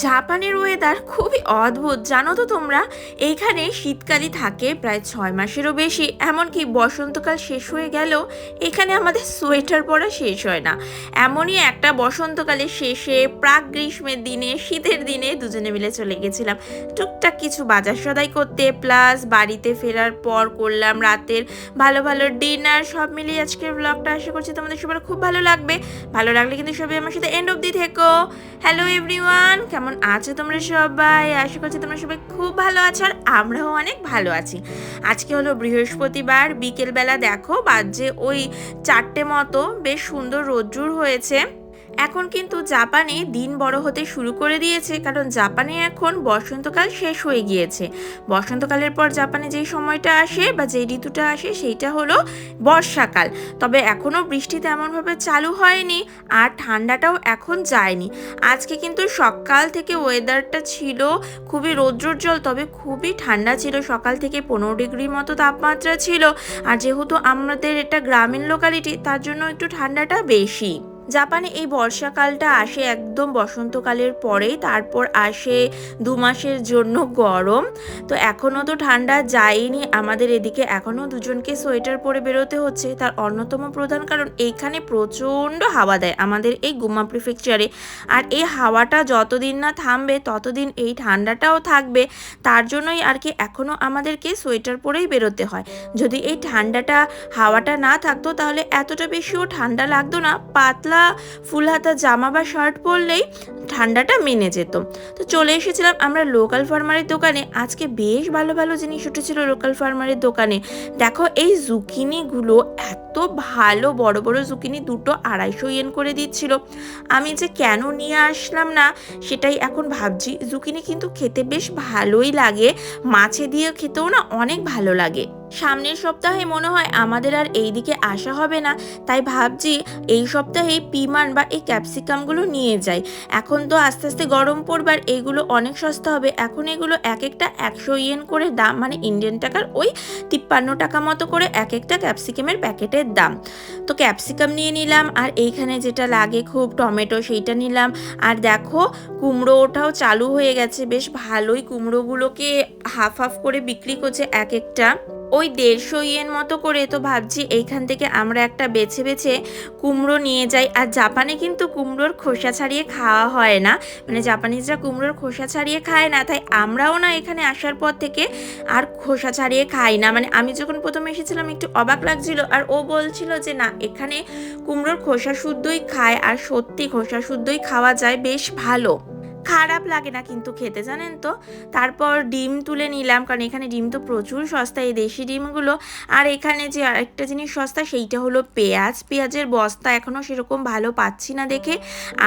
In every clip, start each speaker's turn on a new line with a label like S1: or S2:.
S1: জাপানের ওয়েদার খুবই অদ্ভুত, জানো তো তোমরা? এইখানে শীতকালই থাকে, প্রায় ছয় মাসেরও বেশি। এমনকি বসন্তকাল শেষ হয়ে গেলেও এখানে আমাদের সোয়েটার পরা শেষ হয় না। এমনই একটা বসন্তকালের শেষে প্রাক গ্রীষ্মের দিনে, শীতের দিনে দুজনে মিলে চলে গেছিলাম। টুকটাক কিছু বাজার সদাই করতে প্লাস বাড়িতে ফেরার পর করলাম রাতের ভালো ভালো ডিনার সব মিলিয়ে আজকের ব্লগটা আশা করছি তোমাদের সবার খুব ভালো লাগবে। ভালো লাগলে কিন্তু সবাই আমার সাথে এন্ড অব্দি থেকো। হ্যালো এভরিওয়ান কেমন আছো তোমরা সবাই? আশা করছি তোমরা সবাই খুব ভালো আছো আর আমরাও অনেক ভালো আছি। আজকে হলো বৃহস্পতিবার, বিকেলবেলা দেখো বাজে ওই চারটে মতো, বেশ সুন্দর রোজ্জুর হয়েছে। এখন কিন্তু জাপানে দিন বড় হতে শুরু করে দিয়েছে, কারণ জাপানে এখন বসন্তকাল শেষ হয়ে গিয়েছে। বসন্তকালের পর জাপানে যেই সময়টা আসে বা যে ঋতুটা আসে সেইটা হলো বর্ষাকাল। তবে এখনও বৃষ্টি তেমনভাবে চালু হয়নি আর ঠান্ডাটাও এখন যায়নি। আজকে কিন্তু সকাল থেকে ওয়েদারটা ছিল খুবই রৌদ্রোজ্জ্বল, তবে খুবই ঠান্ডা ছিল। সকাল থেকে পনেরো ডিগ্রি মতো তাপমাত্রা ছিল। আর যেহেতু আমাদের এটা গ্রামীণ লোকালিটি তার জন্য একটু ঠান্ডাটা বেশি। জাপানে এই বর্ষাকালটা আসে একদম বসন্তকালের পরেই, তারপর আসে দু মাসের জন্য গরম। তো এখনও তো ঠান্ডা যায়নি, আমাদের এদিকে এখনও দুজনকে সোয়েটার পরে বেরোতে হচ্ছে। তার অন্যতম প্রধান কারণ, এইখানে প্রচণ্ড হাওয়া দেয় আমাদের এই গুমা প্রিফেকচারে। আর এই হাওয়াটা যতদিন না থামবে, ততদিন এই ঠান্ডাটাও থাকবে, তার জন্যই আর কি এখনও আমাদেরকে সোয়েটার পরেই বেরোতে হয়। যদি এই ঠান্ডাটা, হাওয়াটা না থাকতো, তাহলে এতটা বেশিও ঠান্ডা লাগতো না, পাতলা ফুল হাতা, জামা বা শার্ট পরলেই ঠান্ডাটা মেনে যেত। তো চলে এসেছিলাম আমরা লোকাল ফার্মারের দোকানে। আজকে বেশ ভালো ভালো জিনিস উঠেছিল লোকাল ফার্মারের দোকানে। দেখো এই জুকিনিগুলো এত ভালো, বড় বড় জুকিনি দুটো আড়াইশো ইয়েন করে দিচ্ছিল। আমি যে কেন নিয়ে আসলাম না, সেটাই এখন ভাবছি। জুকিনি কিন্তু খেতে বেশ ভালোই লাগে। মাছে দিয়ে খেতেও না অনেক ভালো লাগে। সামনের সপ্তাহে মনে হয় আমাদের আর এই দিকে আসা হবে না, তাই ভাবছি এই সপ্তাহে পিমান বা এই ক্যাপসিকামগুলো নিয়ে যাই। এখন তো আস্তে আস্তে গরম পড়বার এইগুলো অনেক সস্তা হবে। এখন এগুলো এক একটা একশো ইয়েন করে দাম মানে ইন্ডিয়ান টাকার ওই তিপ্পান্ন টাকা মতো করে এক একটা ক্যাপসিকামের প্যাকেটের দাম। তো ক্যাপসিকাম নিয়ে নিলাম, আর এইখানে যেটা লাগে খুব টমেটো সেইটা নিলাম। আর দেখো, কুমড়ো ওটাও চালু হয়ে গেছে, বেশ ভালোই কুমড়োগুলোকে হাফ হাফ করে বিক্রি করছে এক একটা ওই দেড়শো ইয়েন মতো করে তো ভাবছি, এইখান থেকে আমরা একটা বেছে বেছে কুমড়ো নিয়ে যাই। আর জাপানে কিন্তু কুমড়োর খোসা ছাড়িয়ে খাওয়া হয় না। মানে জাপানিজরা কুমড়োর খোসা ছাড়িয়ে খায় না, তাই আমরাও না এখানে আসার পর থেকে আর খোসা ছাড়িয়ে খাই না। মানে আমি যখন প্রথমে এসেছিলাম, একটু অবাক লাগছিল। আর ও বলছিল যে, না, এখানে কুমড়োর খোসা শুদ্ধই খায়, আর সত্যি খোসা শুদ্ধই খাওয়া যায়, বেশ ভালো। খারাপ লাগে না কিন্তু খেতে, জানেন তো? তারপর ডিম তুলে নিলাম, কারণ এখানে ডিম তো প্রচুর সস্তা এই দেশি ডিমগুলো। আর এখানে যে আরেকটা জিনিস সস্তা, সেইটা হলো পেঁয়াজ। পেঁয়াজের বস্তা এখনও সেরকম ভালো পাচ্ছি না দেখে।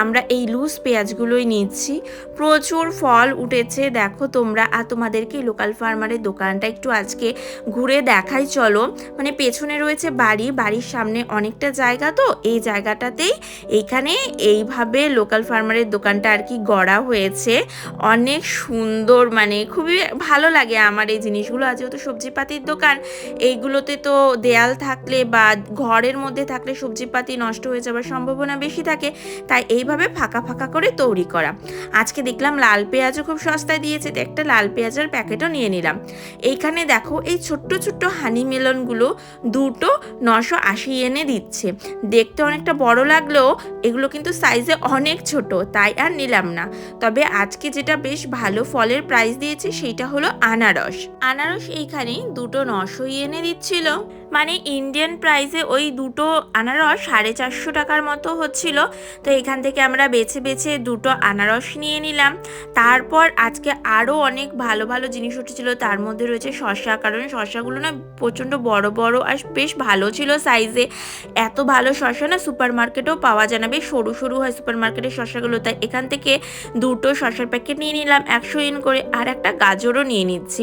S1: আমরা এই লুজ পেঁয়াজগুলোই নিচ্ছি। প্রচুর ফল উঠেছে, দেখো তোমরা। আর তোমাদেরকে লোকাল ফার্মারের দোকানটা একটু আজকে ঘুরে দেখাই, চলো। মানে পেছনে রয়েছে বাড়ি, বাড়ির সামনে অনেকটা জায়গা তো, এই জায়গাটাতেই এইখানে এইভাবে লোকাল ফার্মারের দোকানটা আর কি গড়া হয়েছে। অনেক সুন্দর মানে খুবই ভালো লাগে আমার এই জিনিসগুলো। আজ যেহেতু সবজিপাতির দোকান, এইগুলোতে তো দেয়াল থাকলে বা ঘরের মধ্যে থাকলে সবজিপাতি নষ্ট হয়ে যাওয়ার সম্ভাবনা বেশি থাকে, তাই এইভাবে ফাঁকা ফাঁকা করে তৈরি করা। আজকে দেখলাম লাল পেঁয়াজও খুব সস্তায় দিয়েছে, তো একটা লাল পেঁয়াজের প্যাকেটও নিয়ে নিলাম। এইখানে দেখো এই ছোট্ট ছোট্ট হানি মেলনগুলো দুটো নশো আশি এনে দিচ্ছে। দেখতে অনেকটা বড় লাগলেও এগুলো কিন্তু সাইজে অনেক ছোট, তাই আর নিলাম না। তবে আজকে যেটা বেশ ভালো ফলের প্রাইস দিয়েছে সেইটা হলো আনারস। আনারস এইখানে দুটো নশো এনে দিচ্ছিল। মানে ইন্ডিয়ান প্রাইসে ওই দুটো আনারস সাড়ে চারশো টাকার মতো হচ্ছিল। তো এখান থেকে আমরা বেছে বেছে দুটো আনারস নিয়ে নিলাম। তারপর আজকে আরও অনেক ভালো ভালো জিনিস উঠেছিল। তার মধ্যে রয়েছে শশা কারণ শশাগুলো না প্রচণ্ড বড় বড় আর বেশ ভালো ছিল সাইজে এত ভালো শশা না সুপার মার্কেটেও পাওয়া যায় না। বেশ সরু সরু হয় সুপার মার্কেটের শশাগুলো তাই এখান থেকে দুটো শশার প্যাকেট নিয়ে নিলাম, একশো ইন করে। আর একটা গাজরও নিয়ে নিচ্ছি।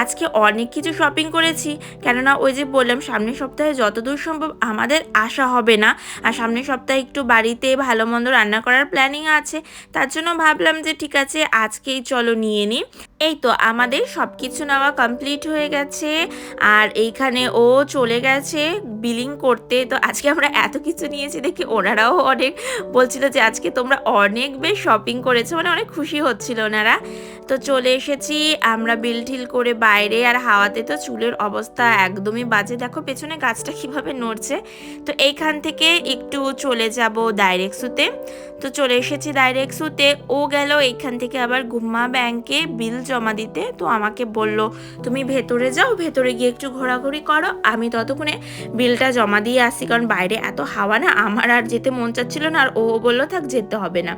S1: আজকে অনেক কিছু শপিং করেছি। কেননা ওই যে বললাম সামনের সপ্তাহে যতদূর সম্ভব আমাদের আসা হবে না। আর সামনের সপ্তাহে একটু বাড়িতে ভালো মন্দ রান্না করার প্ল্যানিং আছে। তার জন্য ভাবলাম যে ঠিক আছে, আজকেই চলো নিয়ে নিই। এই তো আমাদের সব কিছু নেওয়া কমপ্লিট হয়ে গেছে। আর এইখানে ও চলে গেছে বিলিং করতে। তো আজকে আমরা এত কিছু নিয়েছি দেখি ওনারাও অনেক বলছিল যে, আজকে তোমরা অনেক বেশ শপিং করেছ। মানে অনেক খুশি হচ্ছিল ওনারা। তো চলে এসেছি আমরা বিল ঠিল করে বাইরে আর হাওয়াতে তো চুলের অবস্থা একদমই বাজে। দেখো পেছনে গাছটা কীভাবে নড়ছে। তো এইখান থেকে একটু চলে যাব ডাইরেক্টসুতে তো চলে এসেছি ডাইরেক্টসুতে ও গেল এইখান থেকে আবার গুম্মা ব্যাংকে বিল জমা দিতে। তো আমাকে বলল, তুমি ভেতরে যাও, ভেতরে গিয়ে একটু ঘোরাঘুরি করো। আমি ততক্ষণে বিলটা জমা দিয়ে আসি, কারণ বাইরে এত হাওয়া না, আমার আর যেতে মন চাচ্ছিল না, আর ও বলল, থাক, যেতে হবে না।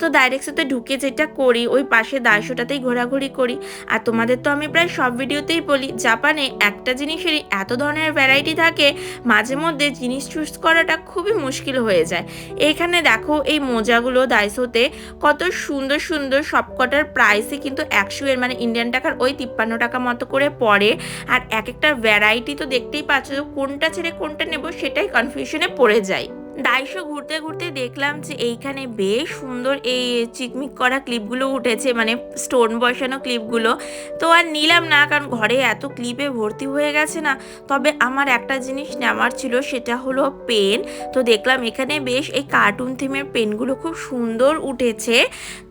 S1: তো ডাইরেক্টসুতে ঢুকে যেটা করি, ওই পাশে দায়শোটাতেই ঘোরাঘুরি করি। আর তোমাদের তো আমি প্রায় সব ভিডিওতেই বলি, জাপানে একটা জিনিসেরই এত ধরনের ভ্যারাইটি থাকে, মাঝে মধ্যে জিনিস চুজ করাটা খুবই মুশকিল হয়ে যায়। এখানে দেখো, এই মোজাগুলো দাইসোতে কত সুন্দর সুন্দর সবকটার প্রাইসই কিন্তু একশো এর মানে ইন্ডিয়ান টাকার ওই তিপ্পান্ন টাকা মতো করে পড়ে। আর এক একটা ভ্যারাইটি তো দেখতেই পাচ্ছ কোনটা ছেড়ে কোনটা নেব সেটাই কনফিউশনে পড়ে যায়। ডাইশো ঘুরতে ঘুরতে দেখলাম যে এইখানে বেশ সুন্দর এই চিকমিক করা ক্লিপগুলো উঠেছে মানে স্টোন বসানো ক্লিপগুলো। তো আর নিলাম না, কারণ ঘরে এত ক্লিপে ভর্তি হয়ে গেছে না। তবে আমার একটা জিনিস নেওয়ার ছিল, সেটা হলো পেন। তো দেখলাম এখানে বেশ এই কার্টুন থিমের পেনগুলো খুব সুন্দর উঠেছে।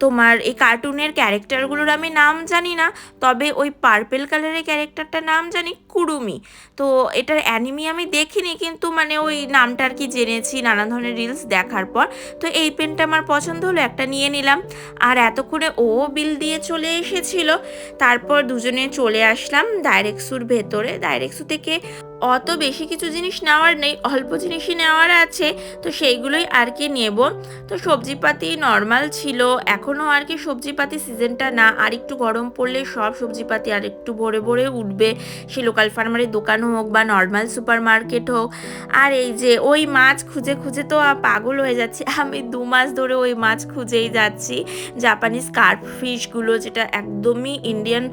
S1: তোমার এই কার্টুনের ক্যারেক্টারগুলোর আমি নাম জানি না, তবে ওই পার্পেল কালারের ক্যারেক্টারটার নাম জানি কুরুমি। তো এটার অ্যানিমি আমি দেখিনি, কিন্তু মানে ওই নামটা আর কি জেনেছি নানান ধরনের রিলস দেখার পর, তো এই পেনটা আমার পছন্দ হলো, একটা নিয়ে নিলাম। আর এতক্ষণে ও বিল দিয়ে চলে এসেছিল। তারপর দুজনে চলে আসলাম ডাইরেক্সুর ভেতরে। ডাইরেক্সু থেকে অত বেশি কিছু জিনিস নেওয়ার নেই, অল্প জিনিসই নেওয়ার আছে, তো সেইগুলোই আর কি নেব। তো সবজিপাতি নর্মাল ছিল, এখনও আর কি সবজিপাতি সিজনটা না, আর একটু গরম পড়লে সব সবজিপাতি আর একটু ভরে ভরে উঠবে। সে লোকাল ফার্মারের দোকান হোক বা নর্মাল সুপার মার্কেট হোক। আর এই যে ওই মাছ খুঁজে খুঁজে তো পাগল হয়ে যাচ্ছে। আমি দু মাস ধরে ওই মাছ খুঁজেই যাচ্ছি। জাপানিজ কার্প ফিশগুলো যেটা একদমই ইন্ডিয়ান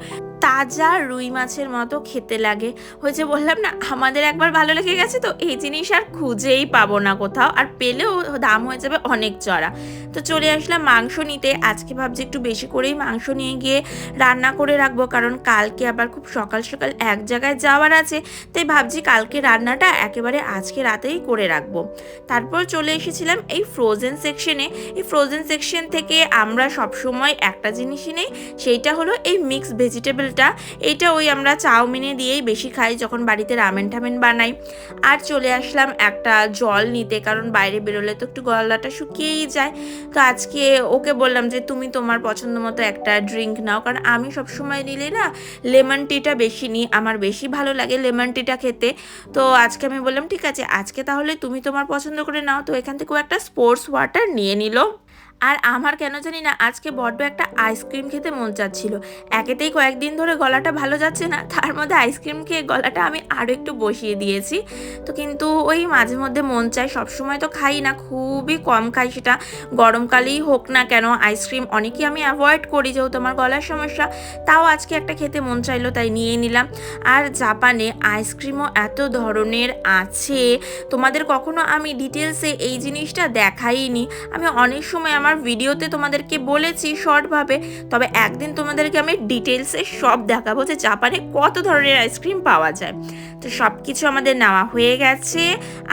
S1: তাজা রুই মাছের মতো খেতে লাগে। হয়েছে বললাম না, আমাদের একবার ভালো লেগে গেছে তো, এই জিনিস আর খুঁজেই পাবো না কোথাও, আর পেলেও দাম হয়ে যাবে অনেক চড়া। তো চলে আসলাম মাংস নিতে, আজকে ভাবছি একটু বেশি করেই মাংস নিয়ে গিয়ে রান্না করে রাখব, কারণ কালকে আবার খুব সকাল সকাল এক জায়গায় যাওয়ার আছে, তাই ভাবছি কালকে রান্নাটা একেবারে আজকে রাতেই করে রাখব। তারপর চলে এসেছিলাম এই ফ্রোজেন সেকশনে এই ফ্রোজেন সেকশন থেকে আমরা সবসময় একটা জিনিসই নেই, সেইটা হলো এই মিক্স ভেজিটেবলটা এইটা ওই আমরা চাউমিনে দিয়েই বেশি খাই যখন বাড়িতে রামেন ঠামেন বানাই। আর চলে আসলাম একটা জল নিতে, কারণ বাইরে বেরোলে তো একটু গলাটা শুকিয়েই যায়। তো আজকে ওকে বললাম যে, তুমি তোমার পছন্দ মতো একটা ড্রিঙ্ক নাও। কারণ আমি সবসময় নিলে না, লেমন টিটা বেশি নিই, আমার বেশি ভালো লাগে লেমন টিটা খেতে। তো আজকে আমি বললাম, ঠিক আছে, আজকে তাহলে তুমি তোমার পছন্দ করে নাও। তো এখান থেকে ও একটা স্পোর্টস ওয়াটার নিয়ে নিল। আর আমার কেন জানি না আজকে বড্ড একটা আইসক্রিম খেতে মন চাচ্ছিল। একেতেই কয়েকদিন ধরে গলাটা ভালো যাচ্ছে না, তার মধ্যে আইসক্রিম খেয়ে গলাটা আমি আরও একটু বসিয়ে দিয়েছি। তো কিন্তু ওই মাঝে মধ্যে মন চায়, সবসময় তো খাই না, খুবই কম খাই সেটা। গরমকালেই হোক না কেন, আইসক্রিম অনেকেই আমি অ্যাভয়েড করি যেহেতু আমার গলার সমস্যা, তাও আজকে একটা খেতে মন চাইলো তাই নিয়ে নিলাম। আর জাপানে আইসক্রিমও এত ধরনের আছে, তোমাদের কখনো আমি ডিটেলসে এই জিনিসটা দেখাইনি। আমি অনেক সময় আমার ভিডিওতে তোমাদেরকে বলেছি শর্টভাবে, তবে একদিন তোমাদেরকে আমি ডিটেলসে সব দেখাবো যে জাপানে কত ধরনের আইসক্রিম পাওয়া যায়। তো সব কিছু আমাদের নেওয়া হয়ে গেছে,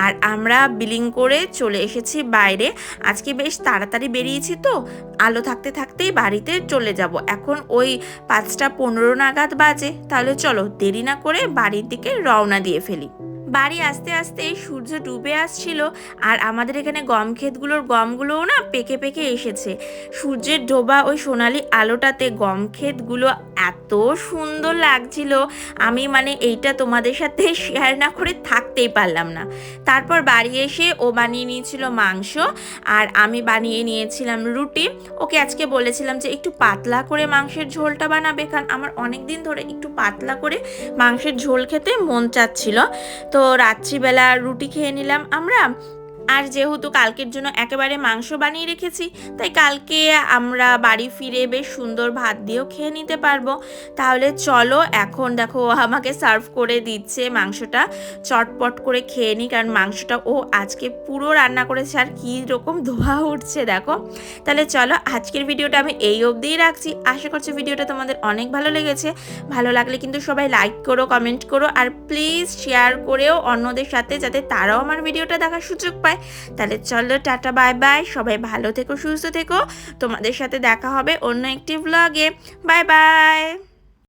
S1: আর আমরা বিলিং করে চলে এসেছি বাইরে। আজকে বেশ তাড়াতাড়ি বেরিয়েছি তো, আলো থাকতে থাকতেই বাড়িতে চলে যাব। এখন ওই পাঁচটা পনেরো নাগাদ বাজে, তাহলে চলো দেরি না করে বাড়ির দিকে রওনা দিয়ে ফেলি। বাড়ি আস্তে আস্তে সূর্য ডুবে আসছিল আর আমাদের এখানে গম ক্ষেতগুলোর গমগুলোও না পেকে পেকে এসেছে। সূর্যের ডোবা ওই সোনালি আলোটাতে গম ক্ষেতগুলো এত সুন্দর লাগছিল। আমি মানে এইটা তোমাদের সাথে শেয়ার না করে থাকতেই পারলাম না। তারপর বাড়ি এসে ও বানিয়ে নিয়েছিল মাংস আর আমি বানিয়ে নিয়েছিলাম রুটি। ওকে আজকে বলেছিলাম যে একটু পাতলা করে মাংসের ঝোলটা বানাবে কারণ আমার অনেক দিন ধরে একটু পাতলা করে মাংসের ঝোল খেতে মন চাচ্ছিল। তো রাত্রিবেলা রুটি খেয়ে নিলাম আমরা। আর যেহেতু কালকের জন্য একেবারে মাংস বানিয়ে রেখেছি, তাই কালকে আমরা বাড়ি ফিরে বেশ সুন্দর ভাত দিয়েও খেয়ে নিতে পারব। তাহলে চলো, এখন দেখো ও আমাকে সার্ভ করে দিচ্ছে মাংসটা। চটপট করে খেয়ে নিই, কারণ মাংসটা ও আজকে পুরো রান্না করেছে আর কী রকম ধোয়া উঠছে, দেখো। তাহলে চলো, আজকের ভিডিওটা আমি এই অবধিই রাখছি। আশা করছি ভিডিওটা তোমাদের অনেক ভালো লেগেছে। ভালো লাগলে কিন্তু সবাই লাইক করো কমেন্ট করো, আর প্লিজ শেয়ার করেও অন্যদের সাথে, যাতে তারাও আমার ভিডিওটা দেখার সুযোগ পায়। তাহলে চলো, টাটা, বাই বাই। সবাই ভালো থেকো, সুস্থ থেকো। তোমাদের সাথে দেখা হবে অন্য একটি ব্লগে বাই বাই।